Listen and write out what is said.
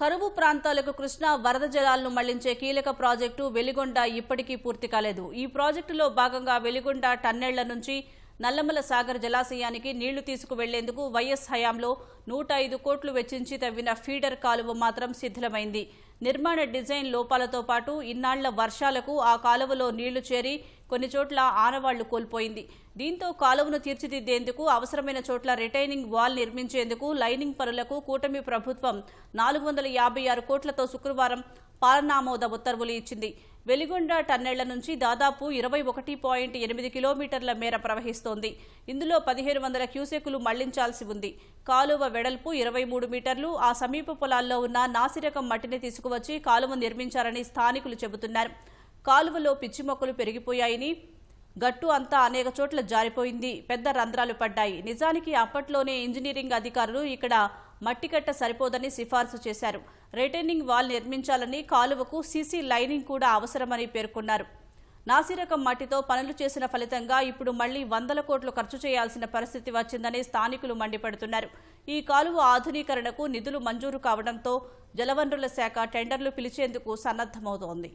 కరువు ప్రాంతాలకు కృష్ణా వరద జలాలను మళ్ళించే కీలక ప్రాజెక్టు వెలిగొండ ఇప్పటికీ పూర్తి కాలేదు. ఈ ప్రాజెక్టులో భాగంగా వెలిగొండ టన్నెళ్ళ నుంచి నల్లమల సాగర్ జలాశయానికి నీళ్ళు తీసుకువెళ్ళేందుకు వైఎస్ హయాంలో నూట ఐదు కోట్లు వెచ్చించి తవ్విన ఫీడర్ కాలువ మాత్రం శిథిలమైంది. నిర్మాణ డిజైన్ లోపాలతో పాటు ఇన్నాళ్ళ వర్షాలకు ఆ కాలువలో నీళ్ళు చేరి కొన్ని చోట్ల ఆనవాళ్ళు కోల్పోయింది. దీంతో కాలువను తీర్చిదిద్దేందుకు అవసరమైన చోట్ల రిటైనింగ్ వాల్ నిర్మించేందుకు లైనింగ్ పనులకు కూటమి ప్రభుత్వం నాలుగు వందల యాభై ఆరు కోట్లతో శుక్రవారం పాలనామోద ఉత్తర్వులు ఇచ్చింది. వెలిగొండ టన్నెళ్ళ నుంచి దాదాపు ఇరవై ఒకటి పాయింట్ ఎనిమిది కిలోమీటర్ల మేర ప్రవహిస్తోంది. ఇందులో పదిహేను వందల క్యూసెక్కులు మళ్ళించాల్సి ఉంది. కాలువ వెడల్పు ఇరవై మూడు మీటర్లు ఆ సమీప పొలాల్లో ఉన్న నాసిరకం మట్టిని తీసుకువచ్చి కాలువ నిర్మించారని స్థానికులు చెబుతున్నారు. కాలువలో పిచ్చి మొక్కలు పెరిగిపోయాయని గట్టు అంతా అనేక చోట్ల జారిపోయింది. పెద్ద రంధ్రాలు పడ్డాయి. నిజానికి అప్పట్లోనే ఇంజనీరింగ్ అధికారులు ఇక్కడ మట్టికట్ట సరిపోదని సిఫార్సు చేశారు. రిటైనింగ్ వాల్ నిర్మించాలని కాలువకు సీసీ లైనింగ్ కూడా అవసరమని పేర్కొన్నారు. నాసిరకం మట్టితో పనులు చేసిన ఫలితంగా ఇప్పుడు మళ్ళీ వందల కోట్లు ఖర్చు చేయాల్సిన పరిస్థితి వచ్చిందని స్థానికులు మండిపడుతున్నారు. ఈ కాలువ ఆధునీకరణకు నిధులు మంజూరు కావడంతో జలవనరుల శాఖ టెండర్లు పిలిచేందుకు సన్నద్దమవుతోంది